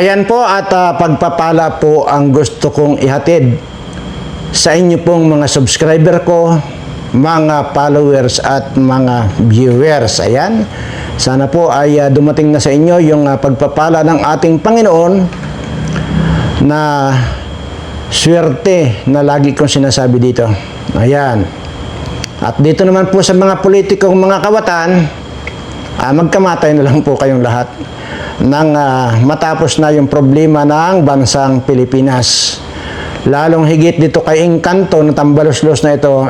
Ayan po at ah, pagpapala po ang gusto kong ihatid sa inyo pong mga subscriber ko, mga followers at mga viewers. Ayan. Sana po ay ah, dumating na sa inyo yung ah, pagpapala ng ating Panginoon na swerte na lagi kong sinasabi dito. Ayan. At dito naman po sa mga politikong mga kawatan, ah, magkamatay na lang po kayong lahat nang ah, matapos na yung problema ng bansang Pilipinas. Lalong higit dito kay Encanto na tambalos-los na ito,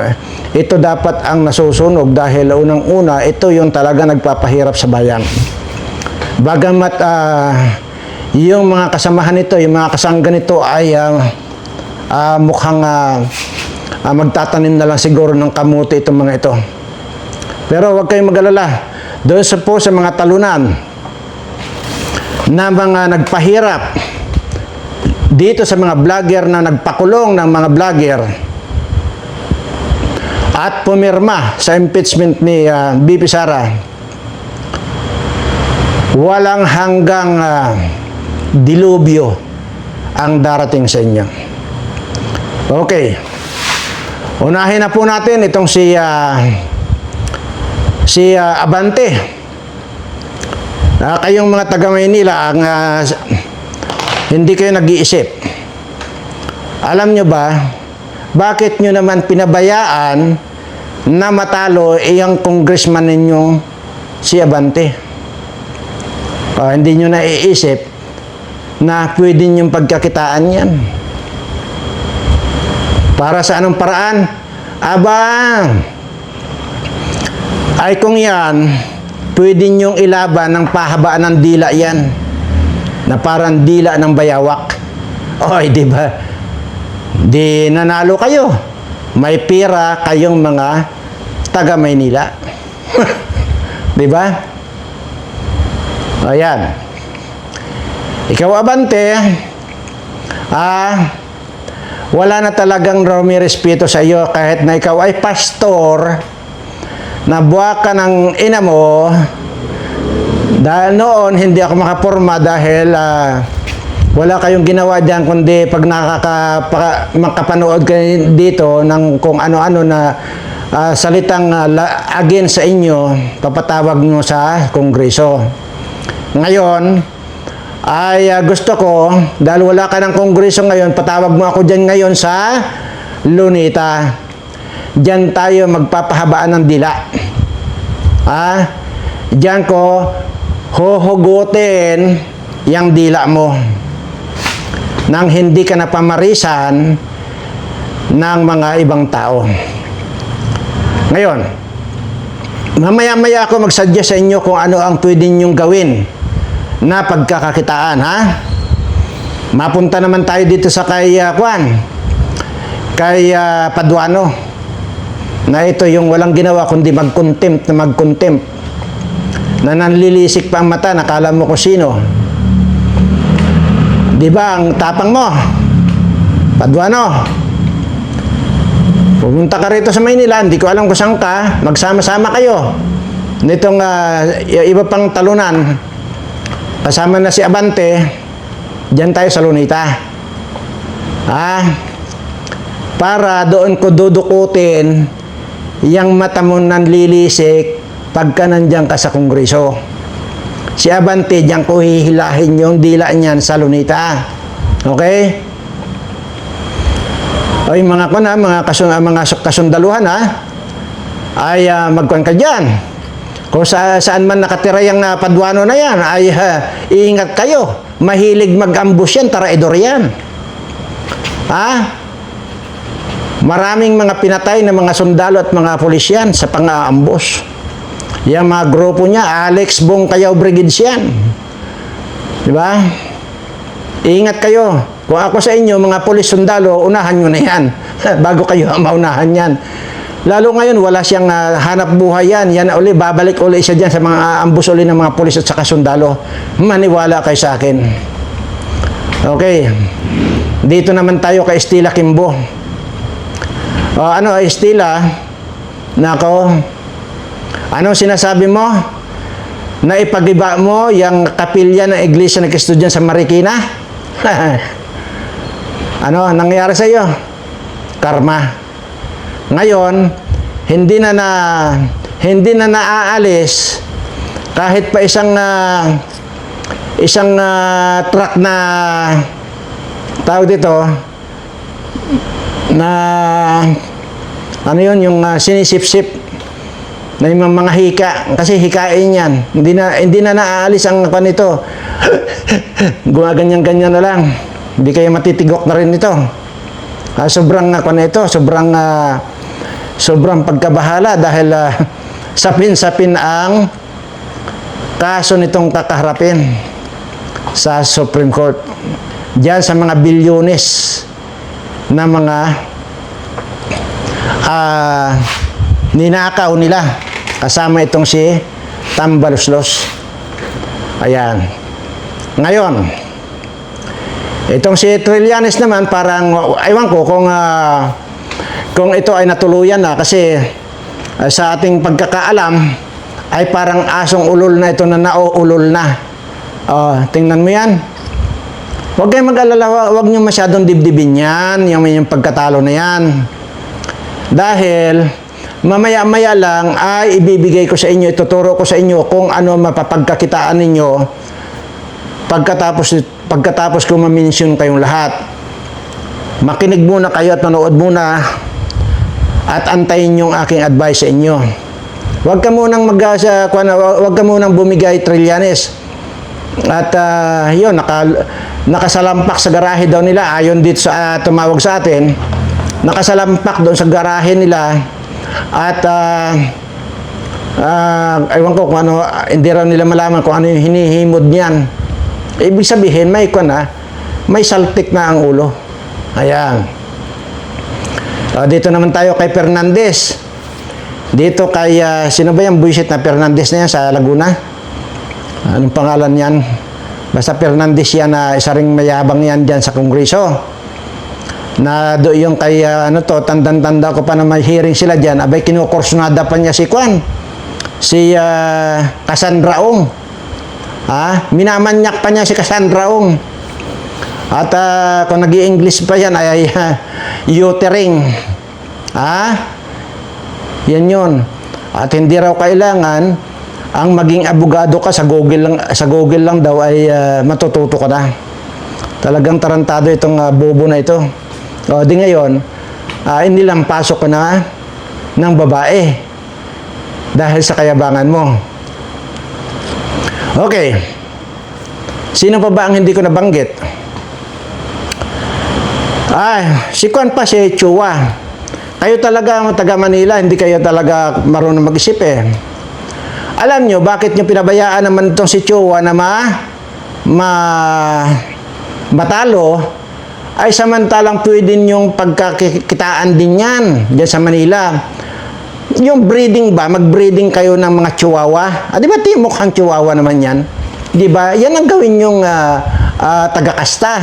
ito dapat ang nasusunog dahil unang-una, ito yung talaga nagpapahirap sa bayan. Bagamat ah, yung mga kasamahan nito, yung mga kasangga nito ay ah, ah, mukhang ah, ah, magtatanim na lang siguro ng kamuti itong mga ito. Pero huwag kayong mag-alala. Doon sa po sa mga talunan, na mga nagpahirap dito sa mga vlogger na nagpakulong ng mga vlogger at pumirma sa impeachment ni ah, BP Sara walang hanggang ah, dilubyo ang darating sa inyo. Okay. Unahin na po natin itong si ah, si ah, Abante. Ah, kayong mga taga Maynila ang ah, hindi kayo nag-iisip. Alam nyo ba, bakit nyo naman pinabayaan na matalo iyang congressman ninyong si Abante? Ah, hindi nyo naiisip na pwede nyong pagkakitaan yan. Para sa anong paraan? Abang! Ay kung yan, pwede nyong ilaban ng pahabaan ng dila yan. Na parang dila ng bayawak. Oy, di ba? Di nanalo kayo. May pira kayong mga taga Maynila. di ba? Ayan. Ikaw, Abante, ah, wala na talagang may respeto sa iyo kahit na ikaw ay pastor na buwa ka ng ina mo. Dahil noon hindi ako makaporma dahil ah, wala kayong ginawa diyan kundi pag nakaka makapanood kayo dito ng kung ano-ano na ah, salitang la- against sa inyo papatawag nyo sa kongreso. Ngayon ay ah, gusto ko dahil wala ka ng kongreso ngayon patawag mo ako diyan ngayon sa Lunita diyan tayo magpapahabaan ng dila. Ah, diyan ko huhugutin yung dila mo. Nang hindi ka napamarisan ng mga ibang tao. Ngayon, mamaya-maya ako magsadya sa inyo kung ano ang pwede nyong gawin na pagkakakitaan, ha? Mapunta naman tayo dito sa kay uh, Juan, kay ah, Paduano, na ito yung walang ginawa kundi mag-contempt na mag-contempt na nanlilisik pa ang mata, nakala mo kung sino. Di ba, ang tapang mo? Paduano. Pumunta ka rito sa Maynila, hindi ko alam kung saan ka, magsama-sama kayo. Nitong y- iba pang talunan, kasama na si Abante, diyan tayo sa Lunita. Ah, para doon ko dudukutin yung mata mo nanlilisik pagka nandiyan ka sa kongreso. Si Abante, diyan ko hihilahin yung dila niyan sa lunita. Okay? Ay mga ko na, mga, kasun, mga su- kasundaluhan ha, ay uh, magkuhan ka dyan. Kung sa, saan man nakatira yung uh, padwano na yan, ay ah, iingat kayo. Mahilig mag-ambush yan, traidor yan. Ha? Maraming mga pinatay na mga sundalo at mga pulisyan sa pang-aambos. Yung mga grupo niya, Alex Bong Kayaw Brigades yan. Di ba? Ingat kayo. Kung ako sa inyo, mga pulis sundalo, unahan nyo na yan. Bago kayo maunahan yan. Lalo ngayon, wala siyang ah, hanap buhay yan. Yan uli, babalik uli siya dyan sa mga ambus uli ng mga pulis at saka sundalo. Maniwala kayo sa akin. Okay. Dito naman tayo kay Estila Kimbo. O, ano, Estila? Nako, anong sinasabi mo? na ipagiba mo yung kapilya ng Iglesia ng Cristo dyan sa Marikina? ano, nangyari sa iyo? Karma. Ngayon, hindi na na hindi na naaalis kahit pa isang ah, isang ah, truck na tawag dito na ano yun yung ah, sinisip-sip na yung mga hika. Kasi hikain yan. Hindi na hindi na naaalis ang pan nito. Gumaganyan-ganyan na lang. Hindi kayo matitigok na rin ito. Ah, sobrang ako na ito sobrang ah, sobrang pagkabahala dahil ah, sapin-sapin ang kaso nitong kakaharapin sa Supreme Court. Diyan sa mga bilyones na mga ah, ninakaw nila kasama itong si Tambaluslos. Ayan. Ngayon, itong si Trillanes naman parang, aywan ko kung, ah, kung ito ay natuluyan na kasi ah, sa ating pagkakaalam ay parang asong ulol na ito na nauulol na. Oh, tingnan mo yan. Huwag kayong mag-alala, hu- huwag niyo masyadong dibdibin yan, yung, yung pagkatalo na yan. Dahil, mamaya-maya lang ay ibibigay ko sa inyo, ituturo ko sa inyo kung ano mapapagkakitaan ninyo pagkatapos, pagkatapos ko maminsyon kayong lahat. Makinig muna kayo at manood muna at antayin yung aking advice sa inyo. Huwag ka munang mag sa kuwan, huwag ka munang bumigay Trillanes. At ah, yun, naka, nakasalampak sa garahe daw nila, ayon dito sa ah, tumawag sa atin, nakasalampak doon sa garahe nila at ah, ewan ko kung ano, hindi raw nila malaman kung ano yung hinihimod niyan. Ibig sabihin, may kwan na, may saltik na ang ulo. Ayan. Ah, dito naman tayo kay Fernandez. Dito kay, ah, sino ba yung buisit na Fernandez na yan sa Laguna? Anong pangalan yan? Basta Fernandez yan na isa ring mayabang yan dyan sa Kongreso. Na do yung kay ah, ano to, tandan-tanda ko pa na may hearing sila dyan. Abay, kinukursonada pa niya si Kwan. Si ah, Cassandra Ong. Ha? Minamanyak pa niya si Cassandra Ong. At ah, kung nag english pa yan ay, ay ah, utering. Ha? Yan yun. At hindi raw kailangan ang maging abogado ka sa Google lang sa Google lang daw ay ah, matututo ka na. Talagang tarantado itong ah, bobo na ito. O di ngayon, ah, inilang pasok ka na ng babae dahil sa kayabangan mo. Okay. Sino pa ba ang hindi ko nabanggit? Ay, si Kwan pa si Chua. Kayo talaga taga Manila, hindi kayo talaga marunong mag-isip eh. Alam nyo, bakit nyo pinabayaan naman itong si Chua na ma, ma, matalo, ay samantalang pwede yung pagkakitaan din yan dyan sa Manila. Yung breeding ba, mag-breeding kayo ng mga chihuahua. Ah, di ba timok ang chihuahua naman yan? Di ba? Yan ang gawin yung ah, ah, taga-kasta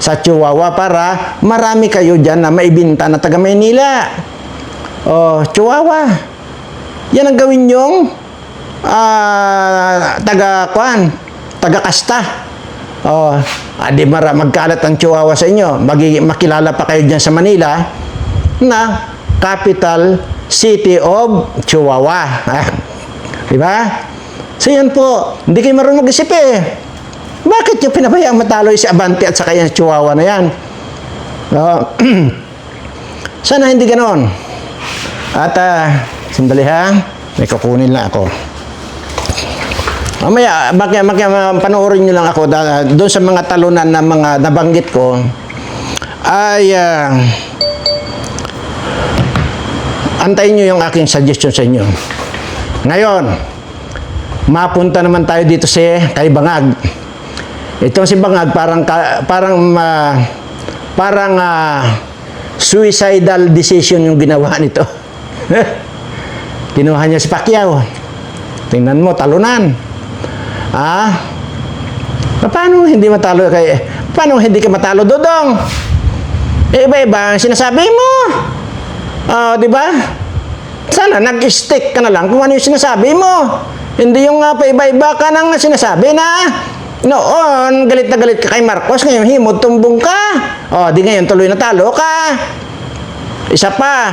sa chihuahua para marami kayo dyan na maibinta na taga Maynila. Oh, chihuahua. Yan ang gawin yung ah, taga-kwan, taga-kasta. Oh, ah, di mara magkalat ang chihuahua sa inyo. Magi, makilala pa kayo dyan sa Manila na capital city of Chihuahua. di ba? So yan po, hindi kayo marunong mag-isip eh. Bakit yung pinabayang matalo yung si Abante at saka yung Chihuahua na yan? Oh, sana hindi ganon. At, ah, sandali ha, may kukunin lang ako. Mamaya, bakit, bakit panoorin nyo lang ako da- doon sa mga talunan na mga nabanggit ko ay ah, antayin nyo yung aking suggestion sa inyo. Ngayon, mapunta naman tayo dito si kay Bangag. Itong si Bangag parang parang ah, parang ah, suicidal decision yung ginawa nito. Kinuha niya si Pacquiao. Tingnan mo, talunan. Ah? Paano hindi matalo kay Paano hindi ka matalo, Dodong? Eh, iba-iba ang sinasabi mo. Ah, di ba? Sana nag-stick ka na lang kung ano yung sinasabi mo. Hindi yung uh, paiba-iba ka nang sinasabi na noon, galit na galit ka kay Marcos, ngayon himod tumbong ka. O, di ngayon tuloy na talo ka. Isa pa,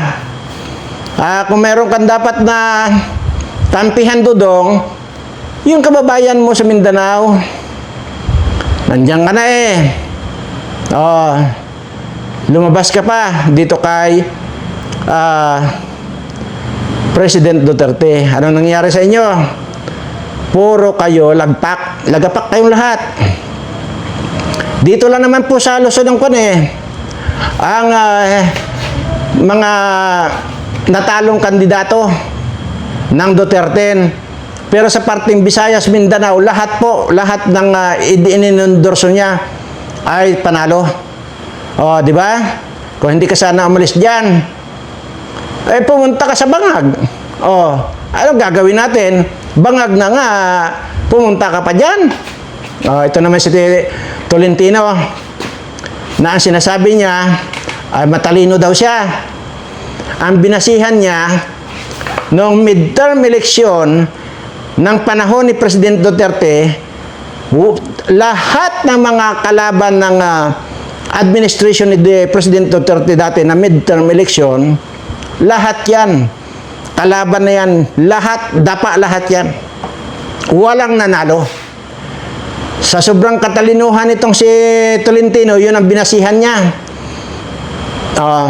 ah, kung meron kang dapat na tampihan dudong, yung kababayan mo sa Mindanao, nandiyan ka na eh. Oh, lumabas ka pa dito kay ah, President Duterte. Anong nangyari sa inyo? Puro kayo lagpak. Lagapak kayong lahat. Dito lang naman po sa Luzon ng Kwan eh. Ang ah, mga natalong kandidato ng Duterte. Pero sa parting Visayas, Mindanao, lahat po, lahat ng uh, ininendorso niya ay panalo. O, di ba? Kung hindi ka sana umalis diyan, eh pumunta ka sa Bangag. O, ano gagawin natin? Bangag na nga, pumunta ka pa diyan. O, ito naman si Tolentino na ang sinasabi niya ay matalino daw siya. Ang binasihan niya noong midterm election ng panahon ni President Duterte, lahat ng mga kalaban ng ah, administration ni de- President Duterte dati na midterm election, lahat yan. Kalaban na yan. Lahat, dapa lahat yan. Walang nanalo. Sa sobrang katalinuhan itong si Tolentino, yun ang binasihan niya. Ah,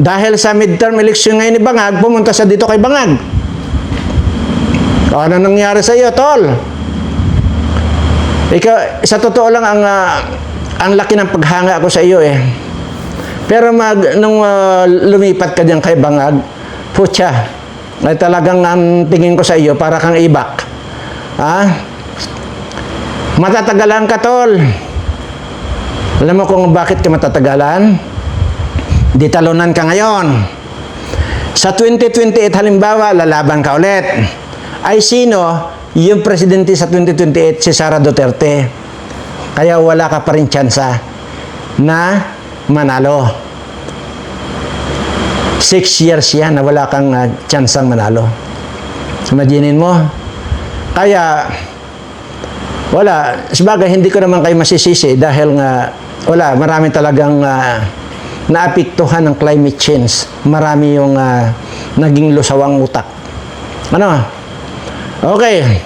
dahil sa midterm election ngayon ni Bangag, pumunta sa dito kay Bangag. O, ano nangyari sa iyo, tol? Ikaw, sa totoo lang, ang, ah, ang laki ng paghanga ko sa iyo eh. Pero mag, nung ah, lumipat ka diyan kay Bangag, putya, ay talagang ang tingin ko sa iyo para kang ibak. Ha? Matatagalan ka, tol. Alam mo kung bakit ka matatagalan? Di talunan ka ngayon. Sa 2028 halimbawa, lalaban ka ulit. Ay sino yung presidente sa 2028? Si Sara Duterte. Kaya wala ka pa rin tsansa na manalo. Six years yan na wala kang uh, tsansang manalo. Imaginin mo. Kaya, wala. Sabagay, hindi ko naman kayo masisisi dahil nga, wala, marami talagang uh, naapektuhan ng climate change. Marami yung ah, naging lusawang utak. Ano? Okay.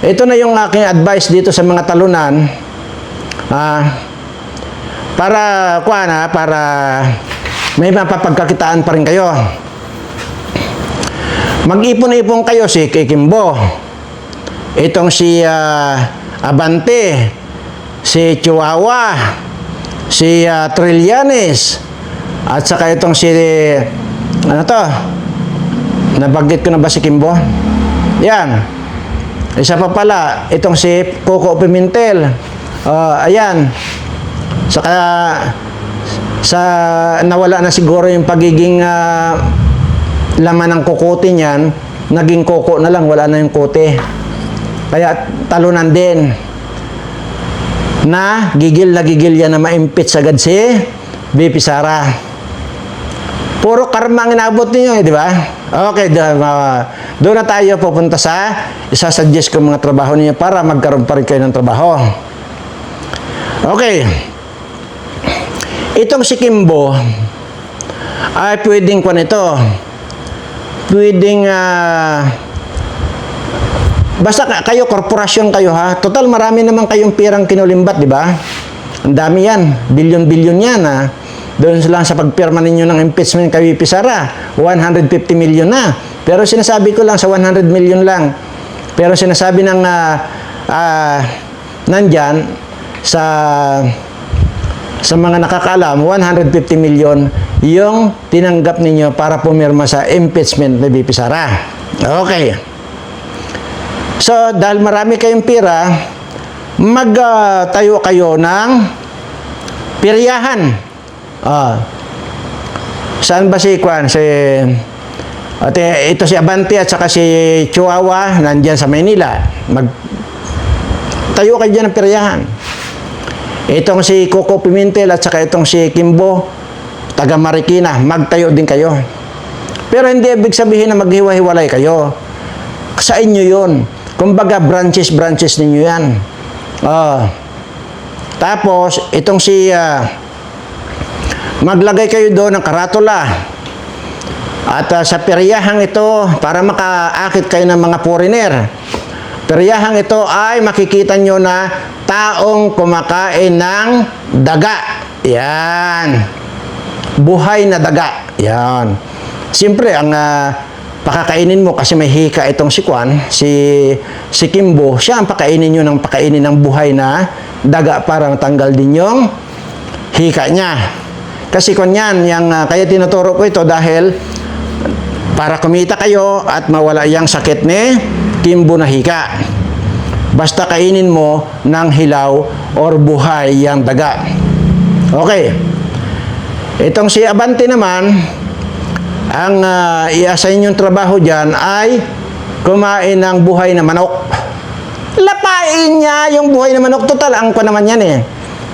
Ito na yung aking advice dito sa mga talunan. Ah, para, kuha na, para may mapapagkakitaan pa rin kayo. Mag-ipon-ipon kayo si Kikimbo. Itong si ah, Abante, si Chihuahua, si ah, Trillanes, at saka itong si, ano to, nabanggit ko na ba si Kimbo? Yan. Isa pa pala, itong si Coco Pimentel. Ah, ayan. Saka, sa nawala na siguro yung pagiging ah, laman ng kukote niyan, naging koko na lang, wala na yung kote. Kaya talunan din na gigil na gigil yan na ma-impeach agad si BP Sara. Puro karma ang inabot ninyo eh, di ba? Okay, do- uh, doon na tayo pupunta sa isasuggest ko mga trabaho ninyo para magkaroon pa rin kayo ng trabaho. Okay. Itong si Kimbo ay pwedeng kwan ito. Pwedeng ah, Basta ka- kayo, korporasyon kayo ha. Total, marami naman kayong pirang kinulimbat, di ba? Ang dami yan. Bilyon-bilyon yan ha. Doon lang sa pagpirma ninyo ng impeachment kay VP Sara, 150 million na. Pero sinasabi ko lang sa 100 million lang. Pero sinasabi ng ah, ah, nandyan sa sa mga nakakaalam, 150 million yung tinanggap ninyo para pumirma sa impeachment ni VP Sara. Okay. So, dahil marami kayong pira, magtayo kayo ng piryahan. Ah. Saan ba si Kwan? Si, ate, ito si Abante at saka si Chihuahua, nandyan sa Maynila. Mag, tayo kayo dyan ng piryahan. Itong si Coco Pimentel at saka itong si Kimbo, taga Marikina, magtayo din kayo. Pero hindi ibig sabihin na maghiwa-hiwalay kayo. sa inyo yun. Kumbaga, branches, branches ninyo yan. Oh. Tapos, itong si, ah, maglagay kayo doon ng karatula. At ah, sa peryahang ito, para makaakit kayo ng mga foreigner, peryahang ito ay makikita nyo na taong kumakain ng daga. Yan. Buhay na daga. Yan. Siyempre, ang ah, pakakainin mo kasi may hika itong si Kwan, si, si Kimbo, siya ang pakainin nyo ng pakainin ng buhay na daga para matanggal din yung hika niya. Kasi kung yan, yung, ah, kaya tinuturo ko ito dahil para kumita kayo at mawala yung sakit ni Kimbo na hika. Basta kainin mo ng hilaw or buhay yung daga. Okay. Itong si Abante naman, ang uh, i-assign yung trabaho dyan ay kumain ng buhay na manok. Lapain niya yung buhay na manok. Total, ang ko naman yan eh.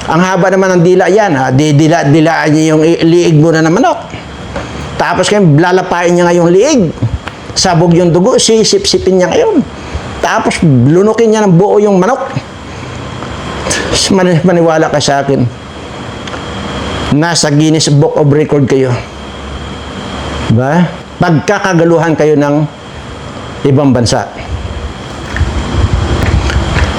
Ang haba naman ng dila yan. Ha? Di, dila, dilaan niya yung liig muna ng manok. Tapos kayo, lalapain niya nga yung liig. Sabog yung dugo, sisip-sipin niya ngayon. Tapos, lunukin niya ng buo yung manok. Man- maniwala ka sa akin. Nasa Guinness Book of Record kayo. Ba? Pagkakagaluhan kayo ng ibang bansa.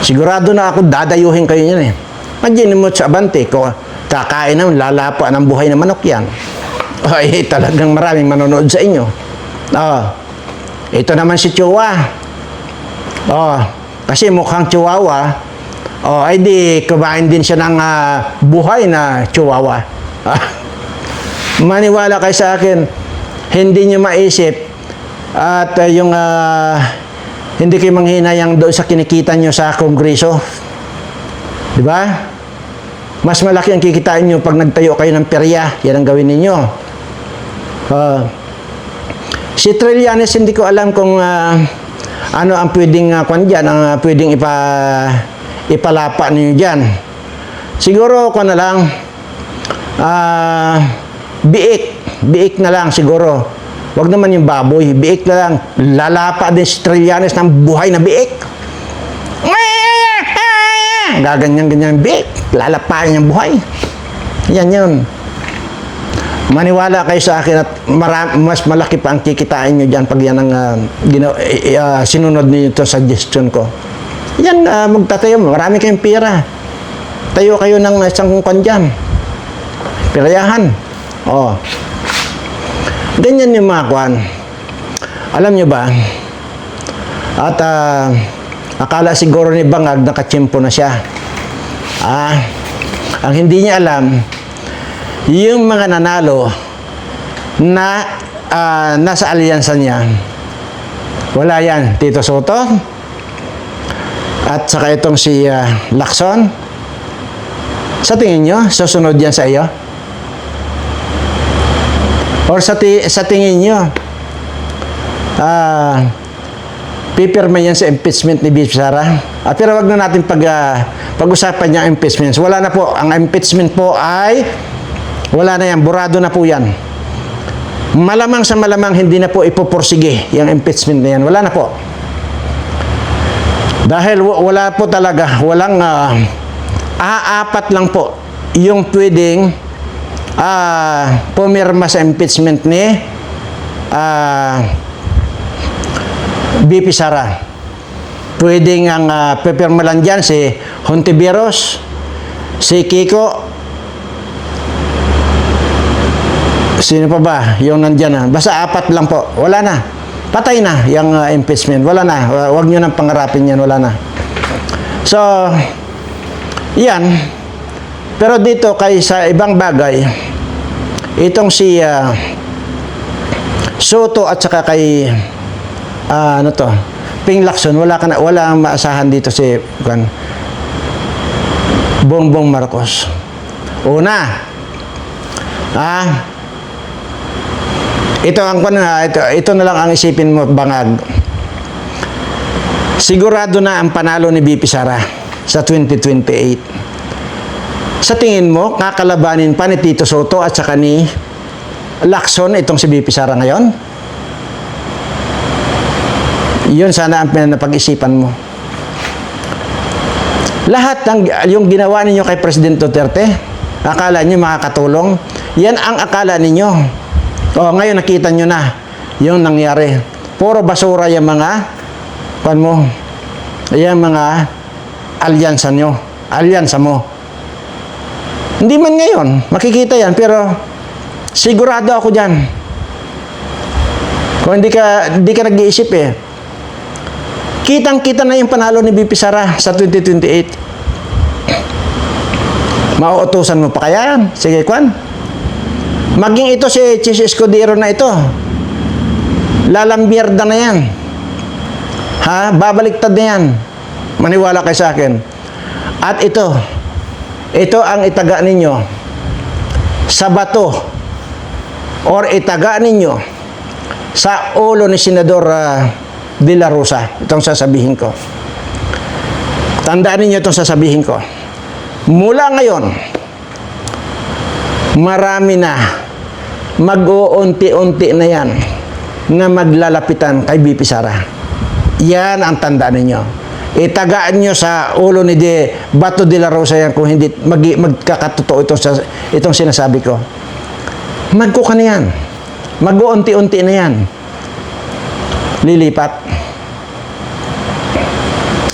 Sigurado na ako dadayuhin kayo niyan eh. Imagine mo sa Abante, ko kakain ng lalapa ng buhay na manok yan. Ay, talagang maraming manonood sa inyo. Oh, ito naman si Chua. Oh, kasi mukhang Chihuahua. Oh, ay di kumain din siya ng ah, buhay na Chihuahua. Maniwala kayo sa akin, hindi niyo maisip at ah, yung ah, hindi kayo manghinayang doon sa kinikita niyo sa kongreso. Di ba? Mas malaki ang kikitain niyo pag nagtayo kayo ng perya. Yan ang gawin ninyo. Ah, si Trillanes, hindi ko alam kung ah, ano ang pwedeng uh, kwan dyan, ang ah, pwedeng ipa, ipalapa ninyo dyan. Siguro ko na lang, ah, biik. Biik na lang siguro. Wag naman yung baboy. Biik na lang. Lalapa din si Trillanes ng buhay na biik. Gaganyan-ganyan biik. Lalapain yung buhay. Yan yun. Maniwala kayo sa akin at mara- mas malaki pa ang kikitain nyo dyan pag yan ang i- i- ah, sinunod niyo ito suggestion ko. Yan, uh, magtatayo. Marami kayong pira. Tayo kayo ng isang kwan dyan. Pirayahan. Oh. Ganyan yung mga kwan. Alam nyo ba? At ah, akala siguro ni Bangag nakachimpo na siya. Ah, ang hindi niya alam, yung mga nanalo na ah, nasa alyansa niya, wala yan. Tito Soto, at saka itong si ah, Lacson. Sa tingin nyo, susunod yan sa iyo? Or sa, ti- sa tingin nyo, ah, pipirma yan sa impeachment ni Bishop Sara? Ah, pero wag na natin pag, ah, pag-usapan niya ang impeachment. Wala na po. Ang impeachment po ay wala na yan. Burado na po yan. Malamang sa malamang hindi na po ipoporsige yung impeachment na yan. Wala na po. Dahil wa- wala po talaga, walang ah, aapat lang po yung pwedeng ah, pumirma sa impeachment ni ah, BP Sara. Pwedeng ang uh, pipirma lang dyan si Hontiveros, si Kiko, Sino pa ba yung nandyan na? Basta apat lang po. Wala na. Patay na yung uh, impeachment. Wala na. Wa- Huwag nyo nang pangarapin yan. Wala na. So, yan. Pero dito kay sa ibang bagay, itong si ah, Soto at saka kay ah, ano to, Ping Lacson, wala ka na, wala ang maasahan dito si kan Bongbong Marcos. Una, ah, ito ang na, ito, ito na lang ang isipin mo bangag. Sigurado na ang panalo ni BP Sara sa 2028. Sa tingin mo, kakalabanin pa ni Tito Soto at saka ni Lacson itong si BP Sara ngayon? Yun sana ang pinapag-isipan mo. Lahat ng yung ginawa ninyo kay President Duterte, akala niyo makakatulong, yan ang akala ninyo. O ngayon nakita nyo na yung nangyari. Puro basura yung mga pan mo. Yung mga alyansa nyo. Alyansa mo. Hindi man ngayon, makikita yan, pero sigurado ako dyan. Kung hindi ka, hindi ka nag-iisip eh, kitang-kita na yung panalo ni BP Sara sa 2028. Mauutusan mo pa kaya yan? Sige, Kwan. Maging ito si Chis Escudero na ito. Lalambierda na yan. Ha? Babaliktad na yan. Maniwala kayo sa akin. At ito, ito ang itaga ninyo sa bato or itaga ninyo sa ulo ni Senador ah, De La Rosa. Itong sasabihin ko. Tandaan ninyo itong sasabihin ko. Mula ngayon, marami na mag-uunti-unti na yan na maglalapitan kay BP Sara. Yan ang tandaan ninyo. Itagaan nyo sa ulo ni De Bato de la Rosa yan kung hindi mag, magkakatotoo itong, itong sinasabi ko. Magkuka na yan. Mag-uunti-unti na yan. Lilipat.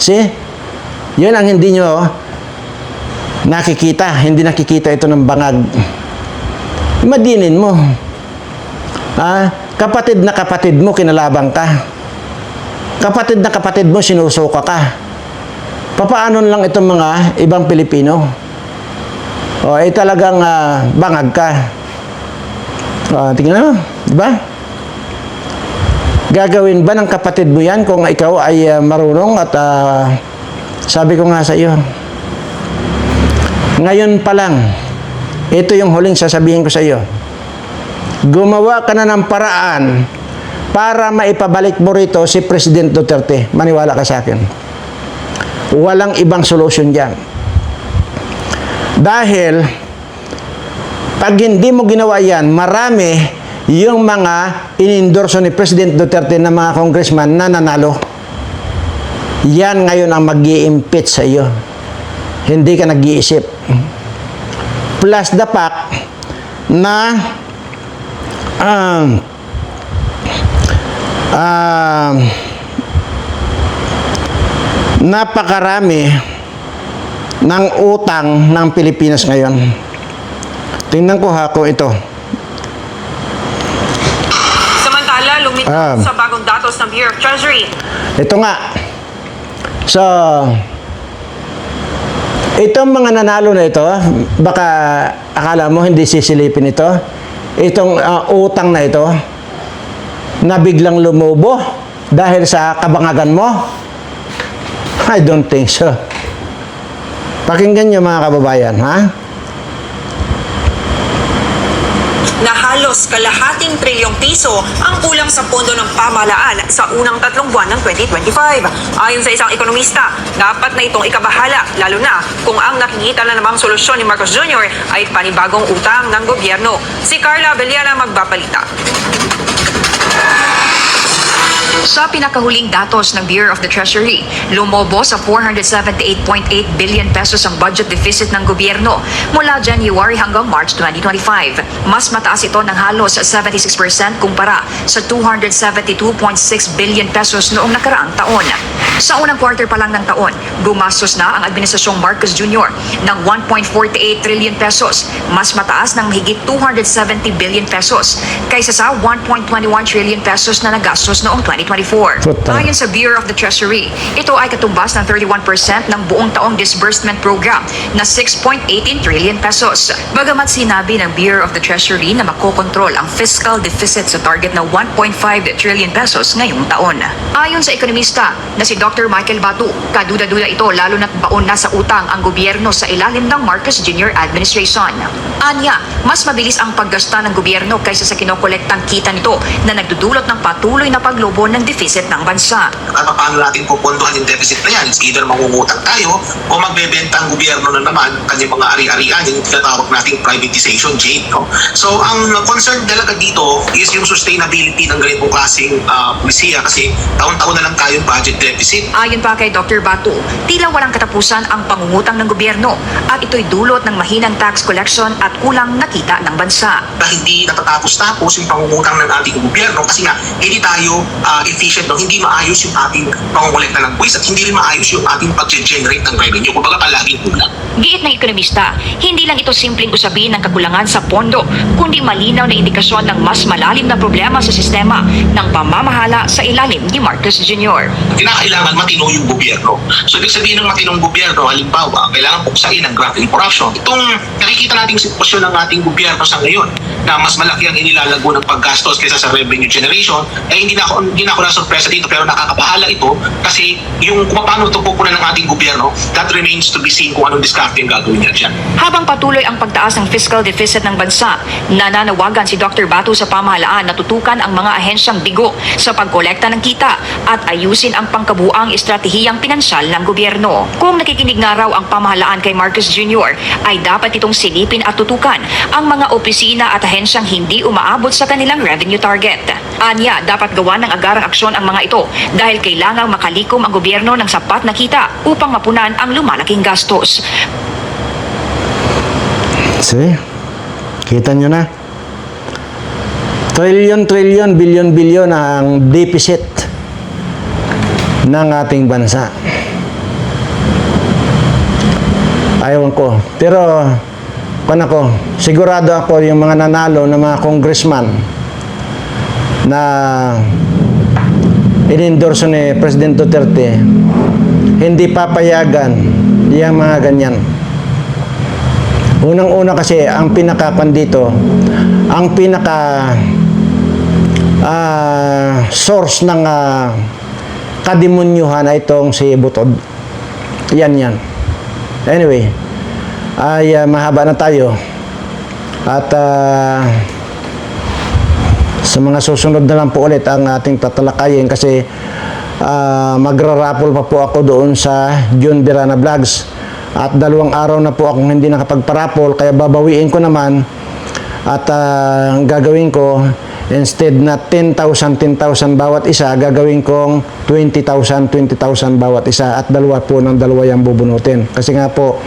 See? Yun ang hindi nyo nakikita. Hindi nakikita ito ng bangag. Madinin mo. Ah, kapatid na kapatid mo, kinalabang ka. Kapatid na kapatid mo, sinusuka ka. Papaano lang itong mga ibang Pilipino? O, eh talagang ah, bangag ka. O, tingnan mo, di ba? Gagawin ba ng kapatid mo yan kung ikaw ay ah, marunong at ah, sabi ko nga sa iyo, ngayon pa lang, ito yung huling sasabihin ko sa iyo. Gumawa ka na ng paraan para maipabalik mo rito si President Duterte. Maniwala ka sa akin. Walang ibang solusyon dyan. Dahil, pag hindi mo ginawa yan, marami yung mga inendorso ni President Duterte na mga congressman na nanalo. Yan ngayon ang mag impeach sa iyo. Hindi ka nag-iisip. Plus the fact na um, um, napakarami ng utang ng Pilipinas ngayon. Tingnan ko ha kung ito. Lumitaw Ah. sa bagong datos ng Bureau of Treasury. Ito nga. So, itong mga nanalo na ito, baka akala mo hindi sisilipin ito. Itong ah, utang na ito, na biglang lumubo dahil sa kabangagan mo. I don't think so. Pakinggan nyo mga kababayan, ha? na halos kalahating trilyong piso ang kulang sa pondo ng pamahalaan sa unang tatlong buwan ng 2025. Ayon sa isang ekonomista, dapat na itong ikabahala, lalo na kung ang nakikita na namang solusyon ni Marcos Jr. ay panibagong utang ng gobyerno. Si Carla Abellana magbabalita. Sa pinakahuling datos ng Bureau of the Treasury, lumobo sa 478.8 billion pesos ang budget deficit ng gobyerno mula January hanggang March 2025. Mas mataas ito ng halos 76% kumpara sa 272.6 billion pesos noong nakaraang taon. Sa unang quarter pa lang ng taon, gumastos na ang Administrasyong Marcos Jr. ng 1.48 trillion pesos, mas mataas ng mahigit 270 billion pesos kaysa sa 1.21 trillion pesos na nagastos noong 2024. Total. Ayon sa Bureau of the Treasury, ito ay katumbas ng 31% ng buong taong disbursement program na 6.18 trillion pesos. Bagamat sinabi ng Bureau of the Treasury na makokontrol ang fiscal deficit sa target na 1.5 trillion pesos ngayong taon. Ayon sa ekonomista na si Dr. Dr. Michael Batu, kaduda-duda ito lalo na't baon na sa utang ang gobyerno sa ilalim ng Marcos Jr. administration. Anya, mas mabilis ang paggasta ng gobyerno kaysa sa kinokolektang kita nito na nagdudulot ng patuloy na paglobo ng deficit ng bansa. at paano natin pupuntuhan yung deficit na yan? It's either mangungutang tayo o magbebenta ang gobyerno na naman kanyang mga ari-arian, yung tinatawag nating privatization, Jade. No? So, ang concern talaga dito is yung sustainability ng ganitong klaseng uh, polisiya kasi taon-taon na lang tayong budget deficit. Ayon pa kay Dr. Batu, tila walang katapusan ang pangungutang ng gobyerno at ito'y dulot ng mahinang tax collection at kulang na kita ng bansa. na hindi natatapos-tapos yung pangungutang ng ating gobyerno kasi nga hindi tayo efficient no? hindi maayos yung ating pangungulekta ng buwis at hindi rin maayos yung ating pag-generate ng revenue. Kumbaga palaging kulang. Giit ng ekonomista, hindi lang ito simpleng usapin ng kakulangan sa pondo, kundi malinaw na indikasyon ng mas malalim na problema sa sistema ng pamamahala sa ilalim ni Marcos Jr. kinakailangan matino yung gobyerno. So, ibig sabihin ng matinong gobyerno, halimbawa, kailangan puksain ang and corruption. Itong nakikita nating sitwasyon ng ating gobyerno sa ngayon, na mas malaki ang inilalago ng paggastos kaysa sa revenue generation, eh hindi na ako, hindi na ako nasurpresa dito, pero nakakabahala ito kasi yung kung paano ito pupunan ng ating gobyerno, that remains to be seen kung anong discarte yung gagawin niya dyan. Habang patuloy ang pagtaas ng fiscal deficit ng bansa, nananawagan si Dr. Batu sa pamahalaan na tutukan ang mga ahensyang bigo sa pagkolekta ng kita at ayusin ang pangkabuang estratehiyang pinansyal ng gobyerno. Kung nakikinig nga raw ang pamahalaan kay Marcos Jr., ay dapat itong silipin at tutukan ang mga opisina at ahensyang hindi umaabot sa kanilang revenue target. Anya, dapat gawa ng aksyon ang mga ito dahil kailangang makalikom ang gobyerno ng sapat na kita upang mapunan ang lumalaking gastos. See? Kita nyo na. Trillion, trillion, billion, billion ang deficit ng ating bansa. Ayaw ko. Pero, kung ako, sigurado ako yung mga nanalo ng mga congressman na inendorso ni President Duterte, hindi papayagan yung mga ganyan. Unang-una kasi ang pinakapan dito, ang pinaka ah, source ng uh, kademonyuhan ay itong si Butod. Yan yan. Anyway, ay ah, mahaba na tayo. At ah, sa mga susunod na lang po ulit ang ating tatalakayin kasi ah, magrarapol pa po ako doon sa June Birana Vlogs. At dalawang araw na po akong hindi nakapagparapol kaya babawiin ko naman. At ang gagawin ko instead na 10,000 10,000 bawat isa gagawin kong 20,000 20,000 bawat isa. At dalawa po ng dalawa yung bubunutin. Kasi nga po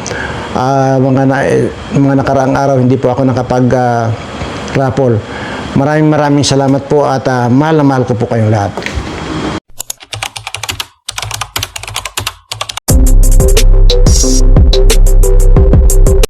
ah, mga na, mga nakaraang araw hindi po ako nakapag ah, rapol maraming maraming salamat po at ah, mahal na mahal ko po kayong lahat